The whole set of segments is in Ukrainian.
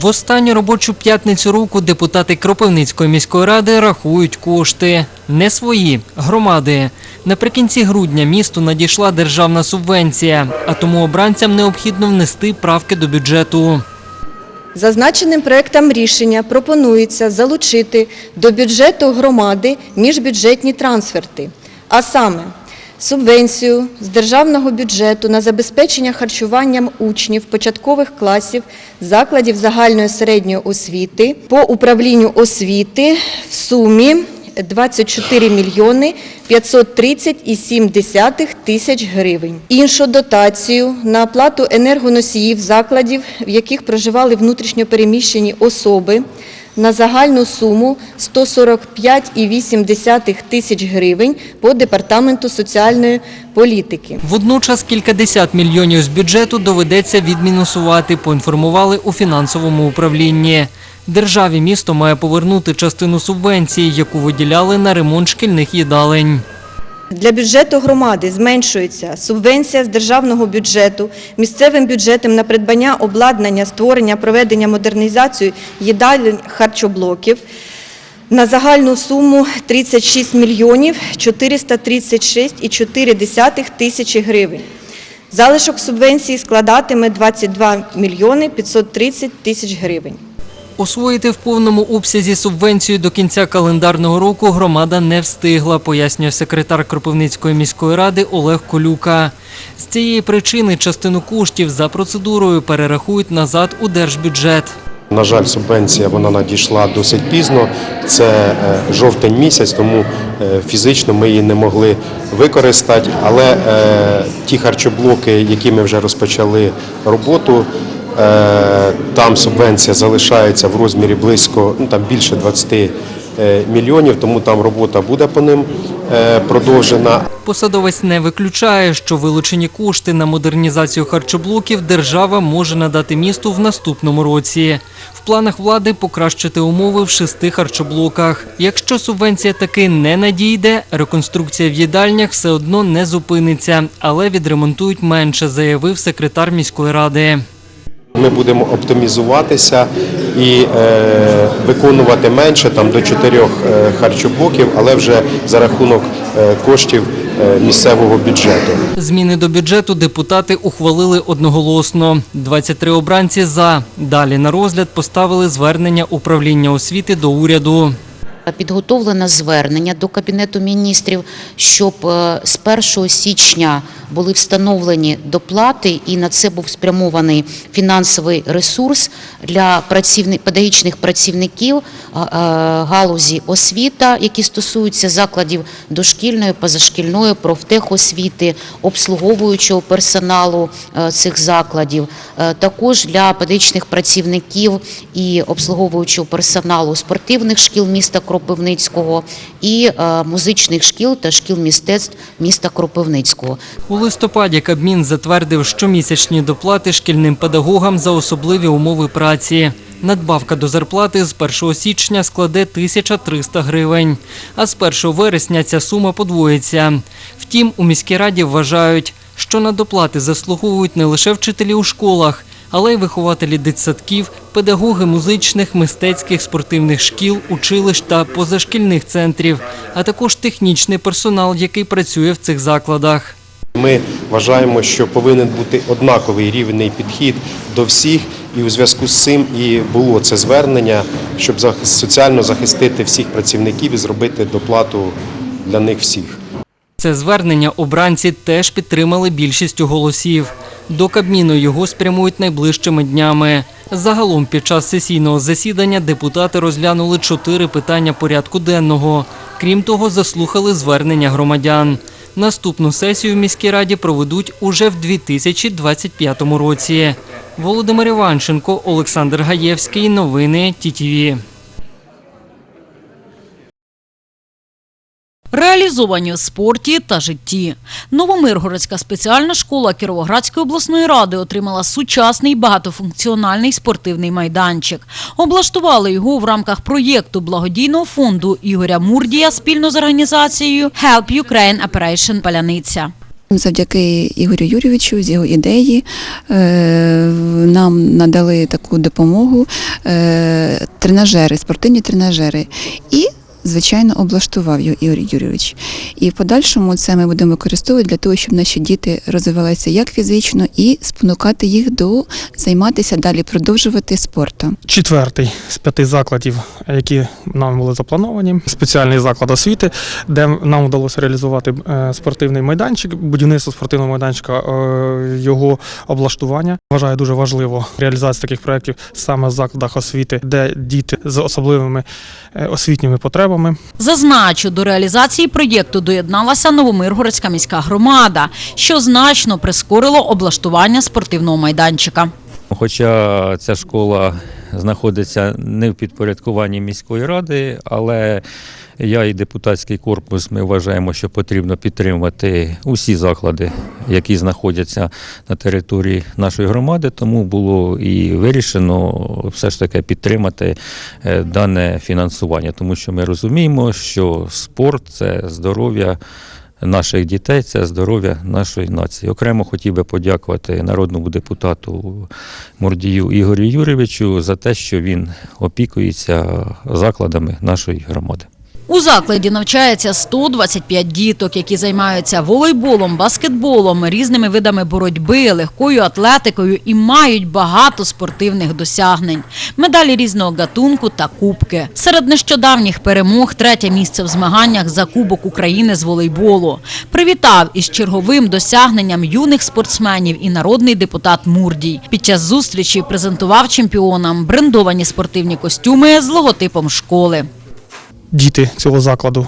В останню робочу п'ятницю року депутати Кропивницької міської ради рахують кошти. Не свої, громади. Наприкінці грудня місту надійшла державна субвенція, а тому обранцям необхідно внести правки до бюджету. Зазначеним проектом рішення пропонується залучити до бюджету громади міжбюджетні трансферти, а саме субвенцію з державного бюджету на забезпечення харчуванням учнів початкових класів закладів загальної середньої освіти по управлінню освіти в сумі 24 мільйони 530,7 тисяч гривень. Іншу дотацію на оплату енергоносіїв закладів, в яких проживали внутрішньопереміщені особи, на загальну суму 145,8 тисяч гривень по Департаменту соціальної політики. Водночас кількадесят мільйонів з бюджету доведеться відмінусувати, поінформували у фінансовому управлінні. Державі місто має повернути частину субвенції, яку виділяли на ремонт шкільних їдалень. Для бюджету громади зменшується субвенція з державного бюджету місцевим бюджетом на придбання обладнання, створення, проведення модернізацію їдалень харчоблоків на загальну суму 36 мільйонів 436,4 тисячі гривень. Залишок субвенції складатиме 22 мільйони 530 тисяч гривень. Освоїти в повному обсязі субвенцію до кінця календарного року громада не встигла, пояснює секретар Кропивницької міської ради Олег Колюка. З цієї причини частину коштів за процедурою перерахують назад у держбюджет. На жаль, субвенція вона надійшла досить пізно. Це е, жовтень місяць, тому е, фізично ми її не могли використати. Але е, ті харчоблоки, які ми вже розпочали роботу, там субвенція залишається в розмірі близько ну там більше 20 е, мільйонів, тому там робота буде по ним е, продовжена. Посадовець не виключає, що вилучені кошти на модернізацію харчоблоків держава може надати місту в наступному році. В планах влади покращити умови в шести харчоблоках. Якщо субвенція таки не надійде, реконструкція в їдальнях все одно не зупиниться, але відремонтують менше, заявив секретар міської ради. Ми будемо оптимізуватися і е, виконувати менше там до чотирьох е, харчоблоків, але вже за рахунок е, коштів місцевого бюджету. Зміни до бюджету депутати ухвалили одноголосно. 23 обранці за. Далі на розгляд поставили звернення управління освіти до уряду. Підготовлено звернення до Кабінету міністрів, щоб е, з 1 січня були встановлені доплати, і на це був спрямований фінансовий ресурс для працівни- педагогічних працівників а, галузі освіта, які стосуються закладів дошкільної, позашкільної, профтехосвіти, обслуговуючого персоналу е, цих закладів, Е, також для педагогічних працівників і обслуговуючого персоналу спортивних шкіл міста Кропивницького і е, музичних шкіл та шкіл мистецтв міста Кропивницького. У листопаді Кабмін затвердив щомісячні доплати шкільним педагогам за особливі умови праці. Надбавка до зарплати з 1 січня складе 1300 гривень, а з 1 вересня ця сума подвоїться. Втім, у міській раді вважають, що на доплати заслуговують не лише вчителі у школах, але й вихователі дитсадків, педагоги музичних, мистецьких, спортивних шкіл, училищ та позашкільних центрів, а також технічний персонал, який працює в цих закладах. Ми вважаємо, що повинен бути однаковий рівний підхід до всіх, і у зв'язку з цим і було це звернення, щоб соціально захистити всіх працівників і зробити доплату для них всіх. Це звернення обранці теж підтримали більшістю голосів. До Кабміну його спрямують найближчими днями. Загалом під час сесійного засідання депутати розглянули чотири питання порядку денного. Крім того, заслухали звернення громадян. Наступну сесію в міській раді проведуть уже в 2025 році. Володимир Іванченко, Олександр Гаєвський. Новини ТІТІВІ. Реалізовані в спорті та житті. Новомиргородська спеціальна школа Кіровоградської обласної ради отримала сучасний багатофункціональний спортивний майданчик. Облаштували його в рамках проєкту благодійного фонду Ігоря Мурдія спільно з організацією Help Ukraine Operation Паляниця. Завдяки Ігорю Юрійовичу з його ідеї е, нам надали таку допомогу е, тренажери, спортивні тренажери. І Звичайно, облаштував його Ігор Юрійович. І в подальшому це ми будемо використовувати для того, щоб наші діти розвивалися як фізично і спонукати їх до займатися далі, продовжувати спортом. четвертий з п'яти закладів, які нам були заплановані. Спеціальний заклад освіти, де нам вдалося реалізувати е, спортивний майданчик, будівництво спортивного майданчика, е, його облаштування. Вважаю дуже важливо реалізація таких проєктів саме в закладах освіти, де діти з особливими е, освітніми потребами. Зазначу, до реалізації проєкту доєдналася Новомиргородська міська громада, що значно прискорило облаштування спортивного майданчика. Хоча ця школа знаходиться не в підпорядкуванні міської ради, але я і депутатський корпус ми вважаємо, що потрібно підтримувати усі заклади, які знаходяться на території нашої громади. Тому було і вирішено все ж таки підтримати е, дане фінансування, тому що ми розуміємо, що спорт це здоров'я наших дітей, це здоров'я нашої нації. Окремо хотів би подякувати народному депутату Мурдію Ігорю Юрійовичу за те, що він опікується закладами нашої громади. У закладі навчається 125 діток, які займаються волейболом, баскетболом, різними видами боротьби, легкою атлетикою і мають багато спортивних досягнень, медалі різного гатунку та кубки. Серед нещодавніх перемог третє місце в змаганнях за Кубок України з волейболу. Привітав із черговим досягненням юних спортсменів і народний депутат Мурдій. Під час зустрічі презентував чемпіонам брендовані спортивні костюми з логотипом школи. Діти цього закладу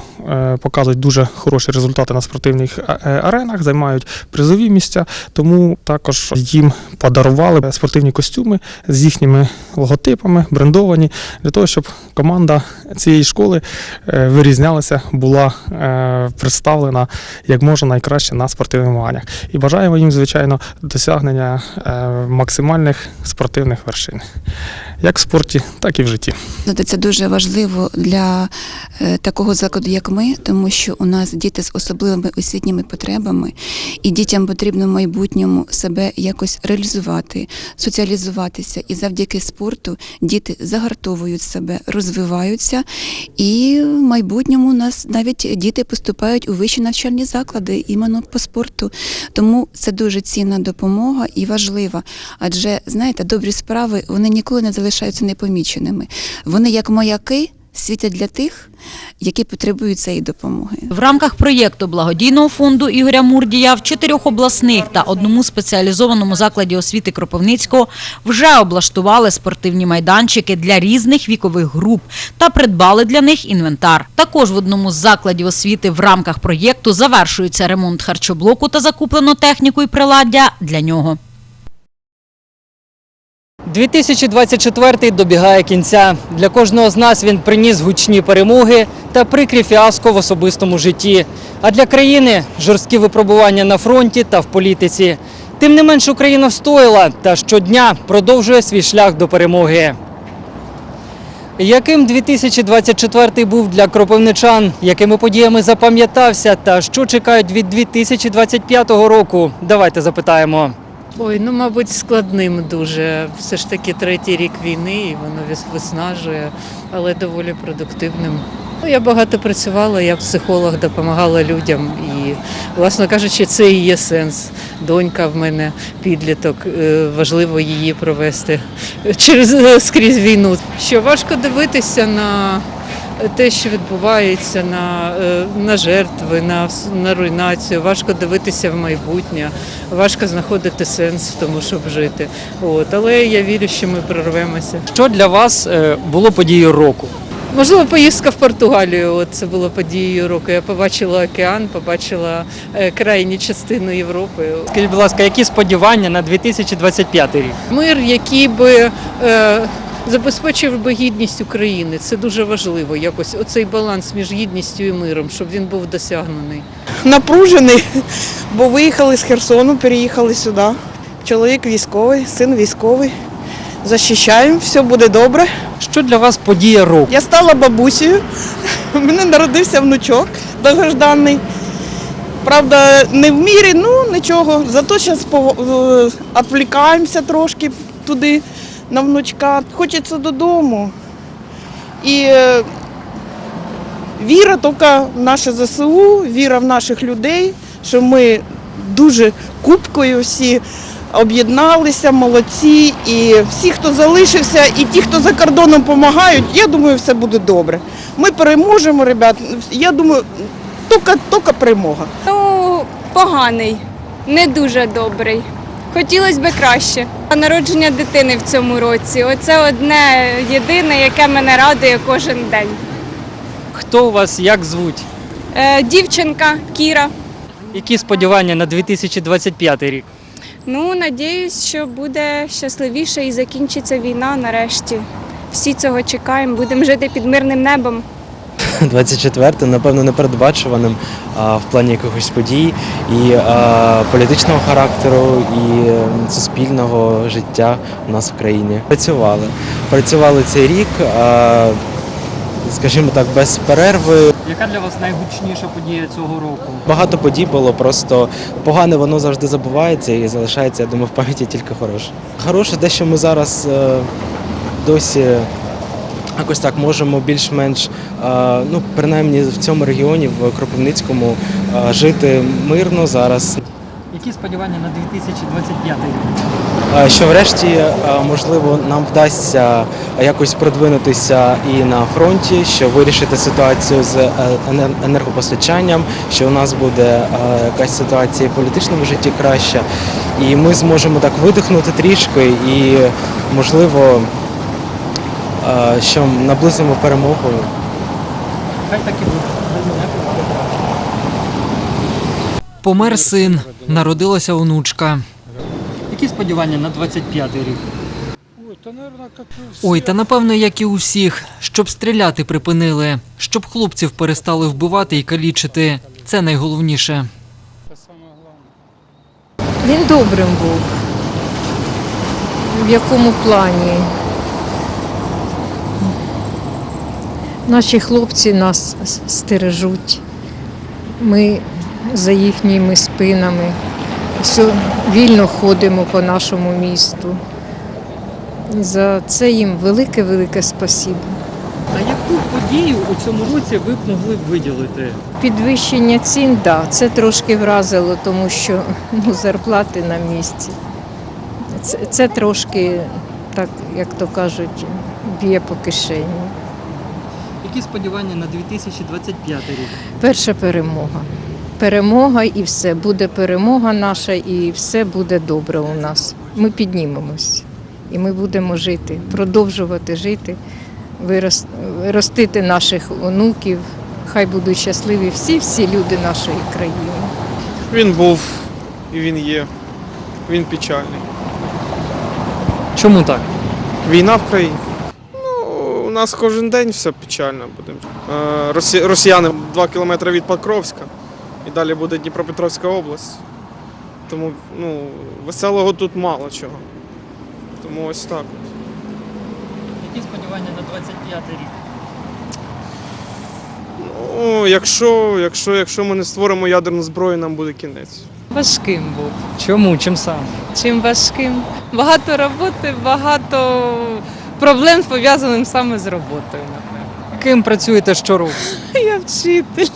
показують дуже хороші результати на спортивних е, е, аренах, займають призові місця, тому також їм подарували спортивні костюми з їхніми логотипами, брендовані, для того, щоб команда цієї школи е, вирізнялася, була е, представлена як можна найкраще на спортивних змаганнях. І бажаємо їм, звичайно, досягнення е, максимальних спортивних вершин, як в спорті, так і в житті. Це дуже важливо для е, такого закладу, як ми, тому що у нас діти з особливими освітніми потребами, і дітям потрібно в майбутньому себе якось реалізувати, соціалізуватися. І завдяки спорту діти загартовують себе, розвиваються, і в майбутньому у нас навіть діти поступають у вищі навчальні заклади іменно по спорту. Тому це дуже цінна допомога і важлива. Адже знаєте, добрі справи вони ніколи не залишаються непоміченими. Вони як маяки. Світять для тих, які потребують цієї допомоги. В рамках проєкту благодійного фонду Ігоря Мурдія в чотирьох обласних та одному спеціалізованому закладі освіти Кропивницького вже облаштували спортивні майданчики для різних вікових груп та придбали для них інвентар. Також в одному з закладів освіти в рамках проєкту завершується ремонт харчоблоку та закуплено техніку і приладдя для нього. 2024 добігає кінця. Для кожного з нас він приніс гучні перемоги та прикрі фіаско в особистому житті. А для країни жорсткі випробування на фронті та в політиці. Тим не менш, Україна встояла та щодня продовжує свій шлях до перемоги. Яким 2024 був для кропивничан, якими подіями запам'ятався та що чекають від 2025 року? Давайте запитаємо. Ой, ну мабуть, складним дуже. Все ж таки третій рік війни, і воно виснажує, але доволі продуктивним. Ну, я багато працювала, я психолог, допомагала людям. І, власно кажучи, це і є сенс. Донька в мене підліток, е, важливо її провести через е, скрізь війну. Що важко дивитися на те, що відбувається, на, е, на жертви, на, на руйнацію. Важко дивитися в майбутнє, важко знаходити сенс в тому, щоб жити. От, але я вірю, що ми прорвемося. Що для вас е, було подією року? Можливо, поїздка в Португалію. От це було подією року. Я побачила океан, побачила е, крайні частину Європи. Скажіть, будь ласка, які сподівання на 2025 рік? Мир, який би е, забезпечив би гідність України. Це дуже важливо. Якось оцей баланс між гідністю і миром, щоб він був досягнений. напружений, бо виїхали з Херсону, переїхали сюди. Чоловік військовий, син військовий. Захищаємо, все буде добре. Що для вас подія року? Я стала бабусею. У мене народився внучок довгожданий. Правда, не в мірі, ну нічого. Зато зараз відвлікаємося трошки. туди на внучка. Хочеться додому. І е, віра тільки в наше ЗСУ, віра в наших людей, що ми дуже купкою всі об'єдналися, молодці. І всі, хто залишився, і ті, хто за кордоном допомагають, я думаю, все буде добре. Ми переможемо, ребят. Я думаю, тільки перемога. Ну, поганий, не дуже добрий. Хотілося б краще. Народження дитини в цьому році. Оце одне єдине, яке мене радує кожен день. Хто у вас як звуть? Е, дівчинка Кіра. Які сподівання на 2025 рік? Ну, надіюсь, що буде щасливіше і закінчиться війна нарешті. Всі цього чекаємо, будемо жити під мирним небом. 24 напевно, непередбачуваним а, в плані якихось подій і а, політичного характеру, і суспільного життя у нас в країні. Працювали. Працювали цей рік, а, скажімо так, без перерви. Яка для вас найгучніша подія цього року? Багато подій було, просто погане воно завжди забувається і залишається, я думаю, в пам'яті тільки хороше. Хороше, те, що ми зараз е, досі якось так можемо більш-менш, е, ну принаймні в цьому регіоні, в Кропивницькому, е, жити мирно зараз. Які сподівання на 2025 рік? Е, Що врешті, можливо, нам вдасться якось продвинутися і на фронті, що вирішити ситуацію з енергопостачанням, що у нас буде якась ситуація в політичному житті краща, і ми зможемо так видихнути трішки і, можливо, що наблизимо перемогу. Хай так і буде. Помер син, народилася онучка. Які сподівання на 25 рік? Ой, та напевно, як і у всіх, щоб стріляти припинили, щоб хлопців перестали вбивати і калічити. Це найголовніше. Він добрим був. В якому плані? Наші хлопці нас стережуть. Ми за їхніми спинами. Все вільно ходимо по нашому місту. За це їм велике-велике спасибо. А яку подію у цьому році ви б могли б виділити? Підвищення цін, да, це трошки вразило, тому що ну, зарплати на місці. Це, це трошки, так як то кажуть, б'є по кишені. Які сподівання на 2025 рік? Перша перемога. Перемога і все. Буде перемога наша, і все буде добре у нас. Ми піднімемось. І ми будемо жити, продовжувати жити, вирос- ростити наших онуків. Хай будуть щасливі всі-всі люди нашої країни. Він був і він є. Він печальний. Чому так? Війна в країні. У нас кожен день все печально буде. Е, Росіяни 2 кілометри від Покровська. І далі буде Дніпропетровська область. Тому ну, веселого тут мало чого. Тому ось так. Які сподівання на 25 рік? Ну, якщо, якщо, якщо ми не створимо ядерну зброю, нам буде кінець. Важким був. Чому? Чим саме? Чим важким? Багато роботи, багато проблем пов'язаних саме з роботою. Ким працюєте щороку? Я вчитель.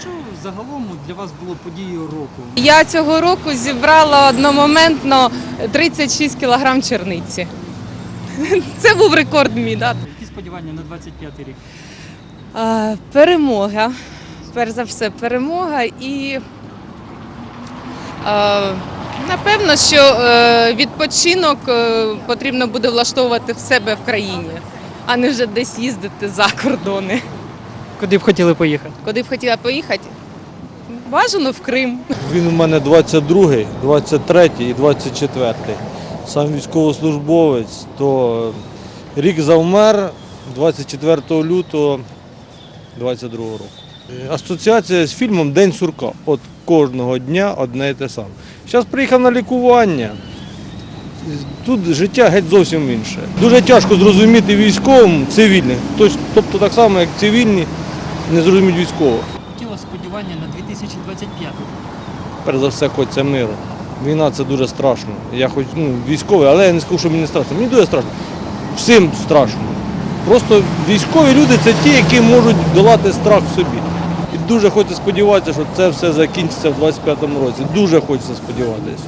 Що загалом для вас було подією року? Я цього року зібрала одномоментно 36 кілограм черниці. Це був рекорд мій, да? Які сподівання на 25 рік? А, перемога. Перш за все, перемога і а, напевно, що е, відпочинок е, потрібно буде влаштовувати в себе в країні, а не вже десь їздити за кордони. Куди б хотіли поїхати? Куди б хотіла поїхати? Бажано в Крим. Він у мене 22-й, 23-й і 24-й. Сам військовослужбовець, то рік завмер 24 лютого 22 року. Асоціація з фільмом День сурка. От кожного дня одне і те саме. Зараз приїхав на лікування, тут життя геть зовсім інше. Дуже тяжко зрозуміти військовим цивільним, тобто так само, як цивільні, не зрозуміють військового. Хотіла сподівання на 2025 рік. Перш за все, хочеться миру. Війна це дуже страшно. Я хоч ну, військовий, але я не скажу, що мені страшно. Мені дуже страшно. Всім страшно. Просто військові люди це ті, які можуть долати страх в собі. Дуже хочеться сподіватися, що це все закінчиться в 2025 році. Дуже хочеться сподіватися.